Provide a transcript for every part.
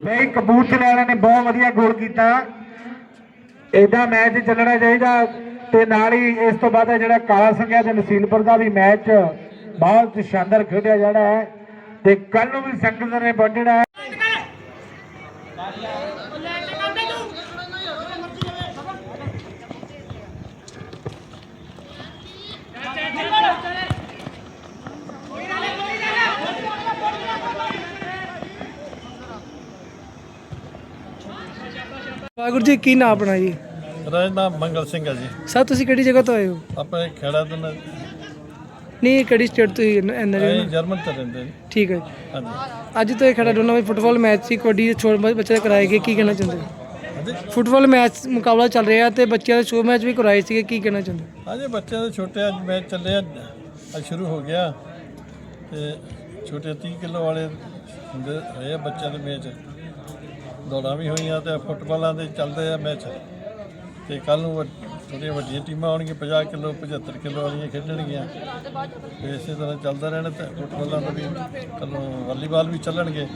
ਬਈ ਕਬੂਤਰ ਵਾਲਿਆਂ ਨੇ ਬਹੁਤ ਵਧੀਆ ਗੋਲ ਕੀਤਾ। ਇਦਾਂ ਮੈਚ ਚੱਲਣਾ ਚਾਹੀਦਾ ਤੇ ਨਾਲ ਹੀ ਇਸ ਤੋਂ ਬਾਅਦ ਜਿਹੜਾ ਕਾਲਾ ਸੰਘਿਆ ਤੇ ਨਸੀਲਪੁਰ ਦਾ ਵੀ ਮੈਚ ਬਹੁਤ ਸ਼ਾਨਦਾਰ ਖੇਡਿਆ ਜਾਣਾ ਹੈ ਤੇ ਕੱਲ ਨੂੰ ਵੀ ਸੰਗਤ ਨੇ ਪਹੁੰਚਣਾ ਵਾਹਿਗੁਰੂ ਜੀ ਕੀ ਨਾਮ ਆਪਣਾ ਜੀ? ਰਾਜ ਨਾਮ ਮੰਗਲ ਸਿੰਘ ਹੈ ਜੀ। ਸਰ ਤੁਸੀਂ ਕਿਹੜੀ ਜਗ੍ਹਾ ਤੋਂ ਆਏ ਹੋ? ਆਪਣੇ ਖੇੜਾ ਤੋਂ ਨਾ- ਨਹੀਂ ਕਿਹੜੀ ਸਟੇਟ ਤੋਂ ਹੀ ਐਨਆਰ ਅਸੀਂ ਜਰਮਨ ਤੋਂ ਰਹਿੰਦੇ ਜੀ। ਠੀਕ ਹੈ ਹਾਂਜੀ। ਅੱਜ ਤੋਂ ਇਹ ਖੜਾ ਦੋਨਾਂ ਵਿੱਚ ਫੁੱਟਬਾਲ ਮੈਚ ਸੀ ਕਬੱਡੀ ਦੇ ਛੋਟੇ ਬੱਚੇ ਕਰਾਏ ਗਏ ਕੀ ਕਹਿਣਾ ਚਾਹੁੰਦੇ ਹੋ? ਹਾਂਜੀ। ਫੁੱਟਬਾਲ ਮੈਚ ਮੁਕਾਬਲਾ ਚੱਲ ਰਿਹਾ ਤੇ ਬੱਚਿਆਂ ਦੇ ਸ਼ੋ ਮੈਚ ਵੀ ਕਰਾਏ ਸੀਗੇ ਕੀ ਕਹਿਣਾ ਚਾਹੁੰਦੇ ਹੋ? ਹਾਂਜੀ ਬੱਚਿਆਂ ਦੇ ਛੋਟੇ ਅੱਜ ਮੈਚ ਚੱਲੇ ਆ। ਅੱਜ ਸ਼ੁਰੂ ਹੋ ਗਿਆ। ਤੇ ਛੋਟੇ 30 ਕਿਲੋ ਵਾਲੇ ਹੁੰਦੇ ਆ ਬੱਚਿਆਂ ਦੇ ਮੈਚ। ਦੌੜਾਂ ਵੀ ਹੋਈਆਂ ਤੇ ਫੁੱਟਬਾਲਾਂ ਦੇ ਚੱਲਦੇ ਆ ਮੈਚ। ਤੇ ਕੱਲ ਨੂੰ ਥੋੜ੍ਹੀਆਂ ਵੱਡੀਆਂ ਟੀਮਾਂ ਆਉਣਗੀਆਂ 50 ਕਿਲੋ 75 ਕਿਲੋ ਵਾਲੀਆਂ ਖੇਡਣਗੀਆਂ। ਤੇ ਇਸੇ ਤਰ੍ਹਾਂ ਚੱਲਦਾ ਰਹਿਣਾ ਤੇ ਫੁੱਟਬਾਲਾਂ ਦਾ ਵੀ ਕੱਲ ਨੂੰ ਵਾਲੀਬਾਲ ਵੀ ਚੱਲਣਗੇ।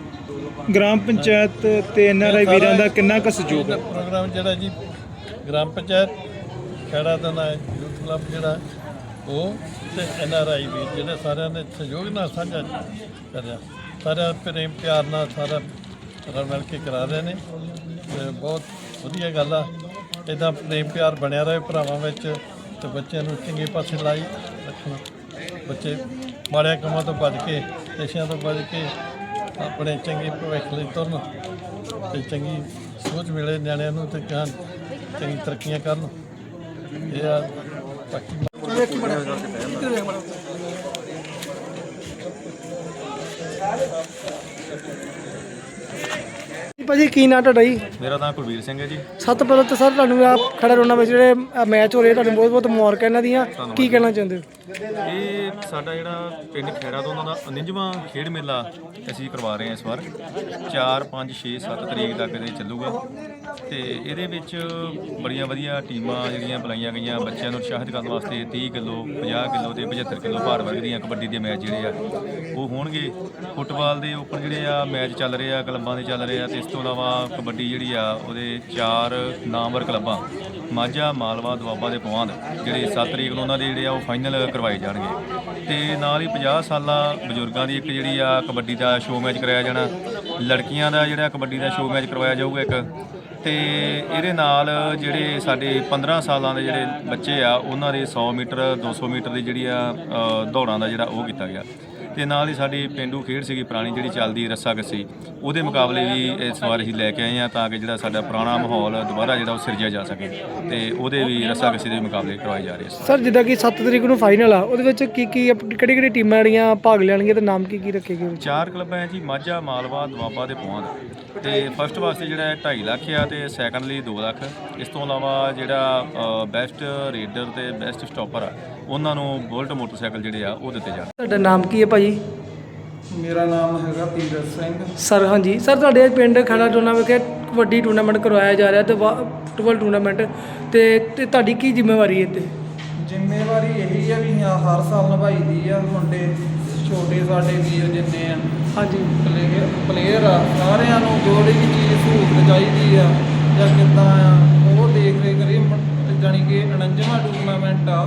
ਗ੍ਰਾਮ ਪੰਚਾਇਤ ਤੇ ਐਨਆਰਆਈ ਵੀਰਾਂ ਦਾ ਕਿੰਨਾ ਕੁ ਸਹਿਯੋਗ ਇਹ ਪ੍ਰੋਗਰਾਮ ਜਿਹੜਾ ਜੀ ਗ੍ਰਾਮ ਪੰਚਾਇਤ ਖੇੜਾ ਦਾ ਨਾ ਯੂਥ ਕਲੱਬ ਜਿਹੜਾ ਉਹ ਤੇ ਐਨਆਰਆਈ ਵੀ ਜਿਹੜੇ ਸਾਰਿਆਂ ਨੇ ਸਹਿਯੋਗ ਨਾਲ ਸਾਂਝਾ ਕਰਿਆ। ਸਾਰਿਆਂ ਪ੍ਰੇਮ ਪਿਆਰ ਨਾਲ ਸਾਰਾ ਰਲ ਮਿਲ ਕੇ ਕਰਾ ਰਹੇ ਨੇ ਤੇ ਬਹੁਤ ਵਧੀਆ ਗੱਲ ਆ। ਇਦਾਂ ਪ੍ਰੇਮ ਪਿਆਰ ਬਣਿਆ ਰਹੇ ਭਰਾਵਾਂ ਵਿੱਚ ਤੇ ਬੱਚਿਆਂ ਨੂੰ ਚੰਗੇ ਪਾਸੇ ਲਾਈ ਰੱਖਣਾ। ਬੱਚੇ ਮਾੜਿਆਂ ਕੰਮਾਂ ਤੋਂ ਬਚ ਕੇ ਨਸ਼ਿਆਂ ਤੋਂ ਬਚ ਕੇ ਆਪਣੇ ਚੰਗੇ ਭਵਿੱਖ ਲਈ ਤੁਰਨ ਤੇ ਚੰਗੀ ਸੋਚ ਮਿਲੇ ਨਿਆਣਿਆਂ ਨੂੰ ਤੇ ਕਹਿਣ ਚੰਗੀ ਤਰੱਕੀਆਂ ਕਰਨ। ਇਹ ਆ ਬਾਕੀ ਜੀ ਭਾਜੀ ਕੀ ਨਾਮ ਤੁਹਾਡਾ ਜੀ? ਮੇਰਾ ਨਾਮ ਕੁਲਵੀਰ ਸਿੰਘ ਹੈ ਜੀ। ਸਭ ਤੋਂ ਪਹਿਲਾਂ ਤਾਂ ਸਰ ਤੁਹਾਨੂੰ ਆ ਖੜਾ ਰੋਣਾ ਵਿੱਚ ਜਿਹੜੇ ਮੈਚ ਹੋ ਰਹੇ ਤੁਹਾਨੂੰ ਬਹੁਤ ਬਹੁਤ ਮੁਬਾਰਕਾਂ ਇਹਨਾਂ ਦੀਆਂ। ਕੀ ਕਹਿਣਾ ਚਾਹੁੰਦੇ ਹੋ? ਇਹ ਸਾਡਾ ਜਿਹੜਾ ਪਿੰਡ ਖੇੜਾ ਤੋਂ ਉਹਨਾਂ ਦਾ 49ਵਾਂ ਖੇਡ ਮੇਲਾ ਅਸੀਂ ਕਰਵਾ ਰਹੇ ਹਾਂ ਇਸ ਵਾਰ। 4 5 6 7 ਤਰੀਕ ਤੱਕ ਇਹ ਚੱਲੂਗਾ। ਤੇ ਇਹਦੇ ਵਿੱਚ ਬੜੀਆਂ ਵਧੀਆ ਟੀਮਾਂ ਜਿਹੜੀਆਂ ਬੁਲਾਈਆਂ ਗਈਆਂ ਬੱਚਿਆਂ ਨੂੰ ਉਤਸ਼ਾਹਿਤ ਕਰਨ ਵਾਸਤੇ 30 ਕਿਲੋ 50 ਕਿਲੋ ਤੇ 75 ਕਿਲੋ ਭਾਰ ਵਰਗ ਦੀਆਂ ਕਬੱਡੀ ਦੇ ਮੈਚ ਜਿਹੜੇ ਆ, ਉਹ ਹੋਣਗੇ। ਫੁੱਟਬਾਲ ਦੇ ਉੱਪਰ ਜਿਹੜੇ ਆ ਮੈਚ ਚੱਲ ਰਹੇ ਆ, ਕਲੱਬਾਂ ਦੇ ਚੱਲ ਰਹੇ ਆ ਤੇ ਇਸ ਤੋਂ ਇਲਾਵਾ ਕਬੱਡੀ ਜਿਹੜੀ ਆ, ਉਹਦੇ ਚਾਰ ਨਾਮਵਰ ਕਲੱਬਾਂ, ਮਾਝਾ, ਮਾਲਵਾ, ਦੁਆਬਾ ਦੇ ਪਵਾਂਦ ਜਿਹੜੇ 7 ਤਰੀਕ ਨੂੰ ਉਹਨਾਂ ਦੇ ਜਿਹੜੇ ਆ, ਉਹ ਫਾਈਨਲ ਕਰਵਾਏ ਜਾਣਗੇ। ਤੇ ਨਾਲ ਹੀ 50 ਸਾਲਾਂ ਬਜ਼ੁਰਗਾਂ ਦੀ ਇੱਕ ਜਿਹੜੀ ਆ ਕਬੱਡੀ ਦਾ ਸ਼ੋਅ ਮੈਚ ਕਰਾਇਆ ਜਾਣਾ ਲੜਕੀਆਂ ਦਾ ਜਿਹੜਾ ਕਬੱਡੀ ਦਾ ਸ਼ੋਅ ਮੈਚ ਕਰਵਾਇਆ ਜਾਊਗਾ ਇੱਕ। ਤੇ ਇਹਦੇ ਨਾਲ ਜਿਹੜੇ ਸਾਡੇ 15 ਸਾਲਾਂ ਦੇ ਜਿਹੜੇ ਬੱਚੇ ਆ ਉਹਨਾਂ ਦੇ 100 ਮੀਟਰ 200 ਮੀਟਰ ਦੀ ਜਿਹੜੀ ਆ ਅ, ਦੌੜਾਂ ਦਾ ਜਿਹੜਾ ਉਹ ਕੀਤਾ ਗਿਆ। ਤੇ ਨਾਲ ਹੀ ਸਾਡੀ ਪਿੰਡੂ ਖੇਡ ਸੀਗੀ ਪੁਰਾਣੀ ਜਿਹੜੀ ਚੱਲਦੀ ਰੱਸਾ ਕੱਸੀ ਉਹਦੇ ਮੁਕਾਬਲੇ ਵੀ ਇਸ ਵਾਰ ਅਸੀਂ ਲੈ ਕੇ ਆਏ ਆ ਤਾਂ ਕਿ ਜਿਹੜਾ ਸਾਡਾ ਪੁਰਾਣਾ ਮਾਹੌਲ ਦੁਬਾਰਾ ਜਿਹੜਾ ਉਹ ਸਿਰਜਿਆ ਜਾ ਸਕੇ ਤੇ ਉਹਦੇ ਵੀ ਰੱਸਾ ਕੱਸੀ ਦੇ ਮੁਕਾਬਲੇ ਕਰਵਾਏ ਜਾ ਰਹੇ ਆ। ਸਰ ਜਿੱਦਾਂ ਕਿ 7 ਤਰੀਕ ਨੂੰ ਫਾਈਨਲ ਆ ਉਹਦੇ ਵਿੱਚ ਕੀ ਕੀ ਕਿਹੜੀ ਕਿਹੜੀ ਟੀਮਾਂ ਜਿਹੜੀਆਂ ਭਾਗ ਲੈਣਗੀਆਂ ਤੇ ਨਾਮ ਕੀ ਕੀ ਰੱਖੇ ਗਏ ਚਾਰ ਕਲੱਬਾਂ ਹੈ ਜੀ ਮਾਝਾ ਮਾਲਵਾ ਦੁਆਬਾ ਤੇ ਪਵਾਂਦ ਤੇ ਫਸਟ ਵਾਸਤੇ ਜਿਹੜਾ ਹੈ 2.5 ਲੱਖ ਆ ਤੇ ਸੈਕੰਡ ਲਈ 2 ਲੱਖ। ਇਸ ਤੋਂ ਇਲਾਵਾ ਜਿਹੜਾ ਬੈਸਟ ਰੇਡਰ ਤੇ ਬੈਸਟ ਸਟਾਪਰ ਆ ਉਹਨਾਂ ਨੂੰ ਬੁਲਟ ਮੋਟਰਸਾਈਕਲ ਜਿਹੜੇ ਆ ਉਹ ਦਿੱਤੇ ਜਾਣ। ਤੁਹਾਡਾ ਨਾਮ ਕੀ ਹੈ ਭਾਜੀ? ਮੇਰਾ ਨਾਮ ਹੈਗਾ ਤੀਰਤ ਸਿੰਘ। ਸਰ ਹਾਂਜੀ। ਸਰ ਤੁਹਾਡੇ ਪਿੰਡ ਖੜਾ ਟੂਰਨਾ ਵਿਖੇ ਵੱਡੀ ਟੂਰਨਾਮੈਂਟ ਕਰਵਾਇਆ ਜਾ ਰਿਹਾ ਤੇ ਵਾ- ਫੁੱਟਬਾਲ ਟੂਰਨਾਮੈਂਟ ਤੇ ਤੇ ਤੁਹਾਡੀ ਕੀ ਜ਼ਿੰਮੇਵਾਰੀ ਹੈ ਤੇ ਜ਼ਿੰਮੇਵਾਰੀ ਇਹੀ ਆ ਵੀ ਹਾਂ ਹਰ ਸਾਲ ਨਿਭਾਈ ਦੀ ਆ। ਮੁੰਡੇ ਛੋਟੇ ਸਾਡੇ ਵੀਰ ਜਿੰਨੇ ਆ ਹਾਂਜੀ। ਪਲੇਅਰ ਪਲੇਅਰ ਆ ਸਾਰਿਆਂ ਨੂੰ ਜਿਹੜੀ ਵੀ ਚੀਜ਼ ਸਹੂਲਤ ਚਾਹੀਦੀ ਆ ਜਾਂ ਕਿੱਦਾਂ ਆ ਉਹ ਦੇਖ ਰੇਖ ਕਰੀ ਜਾਨੀ ਕਿ 49ਵਾਂ ਟੂਰਨਾਮੈਂਟ ਆ।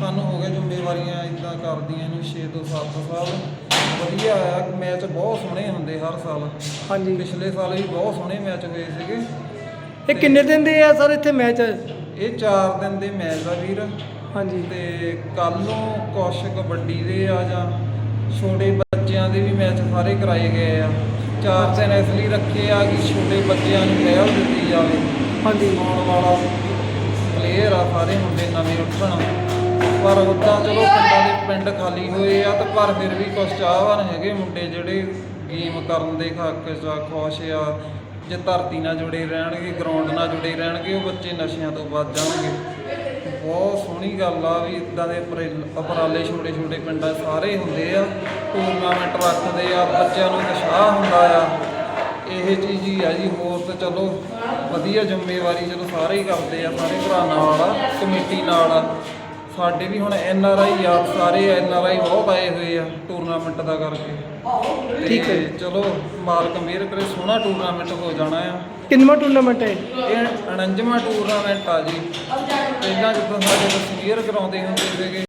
ਸਾਨੂੰ ਹੋ ਗਿਆ ਜ਼ਿੰਮੇਵਾਰੀਆਂ ਇਦਾਂ ਕਰਦੀਆਂ ਨੂੰ 6 ਤੋਂ 7 ਸਾਲ। ਵਧੀਆ ਆ ਮੈਚ ਬਹੁਤ ਸੋਹਣੇ ਹੁੰਦੇ ਹਰ ਸਾਲ। ਹਾਂਜੀ। ਪਿਛਲੇ ਸਾਲ ਵੀ ਬਹੁਤ ਸੋਹਣੇ ਮੈਚ ਹੋਏ ਸੀਗੇ। ਇਹ ਕਿੰਨੇ ਦਿਨ ਦੇ ਆ ਸਰ ਇੱਥੇ ਮੈਚ ਇਹ 4 ਦਿਨ ਦੇ ਮੈਚ ਆ ਵੀਰ। ਹਾਂਜੀ। ਤੇ ਕੱਲ ਨੂੰ ਕੁਛ ਕਬੱਡੀ ਦੇ ਆ ਜਾਂ ਛੋਟੇ ਬੱਚਿਆਂ ਦੇ ਵੀ ਮੈਚ ਸਾਰੇ ਕਰਾਏ ਗਏ ਆ। ਚਾਰ ਦਿਨ ਇਸ ਲਈ ਰੱਖੇ ਆ ਕਿ ਛੋਟੇ ਬੱਚਿਆਂ ਨੂੰ ਪਹਿਲ ਦਿੱਤੀ ਜਾਵੇ। ਹਾਂਜੀ। ਆਉਣ ਵਾਲਾ ਪਲੇਅਰ ਆ ਸਾਰੇ ਮੁੰਡੇ ਨਵੇਂ ਉੱਠਣ। ਪਰ ਉਦਾਂ ਚਲੋ ਪਿੰਡਾਂ ਦੇ ਪਿੰਡ ਖਾਲੀ ਹੋਏ ਆ ਤੇ ਪਰ ਫਿਰ ਵੀ ਕੁਛ ਚਾਹਵਾਨ ਹੈਗੇ ਮੁੰਡੇ ਜਿਹੜੇ ਗੇਮ ਕਰਨ ਦੇ ਹੱਕ 'ਚ ਆ, ਖੁਸ਼ ਆ, ਜੇ ਧਰਤੀ ਨਾਲ ਜੁੜੇ ਰਹਿਣਗੇ ਗਰਾਊਂਡ ਨਾਲ ਜੁੜੇ ਰਹਿਣਗੇ, ਉਹ ਬੱਚੇ ਨਸ਼ਿਆਂ ਤੋਂ ਬਚ ਜਾਣਗੇ। ਬਹੁਤ ਸੋਹਣੀ ਗੱਲ ਆ ਵੀ ਇਦਾਂ ਦੇ ਉਪਰਾਲੇ ਛੋਟੇ ਛੋਟੇ ਪਿੰਡਾਂ ਸਾਰੇ ਹੁੰਦੇ ਆ ਟੂਰਨਾਮੈਂਟ ਰੱਖਦੇ ਆ, ਬੱਚਿਆਂ ਨੂੰ ਉਤਸ਼ਾਹ ਹੁੰਦਾ ਆ। ਇਹ ਚੀਜ਼ ਹੀ ਆ ਜੀ, ਹੋਰ ਤਾਂ ਚਲੋ ਵਧੀਆ ਜ਼ਿੰਮੇਵਾਰੀ ਚਲੋ ਸਾਰੇ ਹੀ ਕਰਦੇ ਆ, ਸਾਰੇ ਭਰਾ ਨਾਲ ਆ, ਕਮੇਟੀ ਨਾਲ ਆ। ਸਾਡੇ ਵੀ ਹੁਣ ਐਨ ਆਰ ਆਈ ਆ ਸਾਰੇ ਐਨ ਆਰ ਆਈ ਬਹੁਤ ਆਏ ਹੋਏ ਆ ਟੂਰਨਾਮੈਂਟ ਦਾ ਕਰਕੇ। ਠੀਕ ਹੈ। ਚਲੋ ਮਾਲਕ ਮਿਹਰ ਕਰੇ ਸੋਹਣਾ ਟੂਰਨਾਮੈਂਟ ਹੋ ਜਾਣਾ ਆ। ਕਿੰਨਵਾਂ ਟੂਰਨਾਮੈਂਟ ਹੈ ਇਹ? 49ਵਾਂ ਟੂਰਨਾਮੈਂਟ ਆ ਜੀ। ਪਹਿਲਾਂ ਜਦੋਂ ਸਾਡੇ ਸੀਨੀਅਰ ਕਰਾਉਂਦੇ ਹੁੰਦੇ ਸੀਗੇ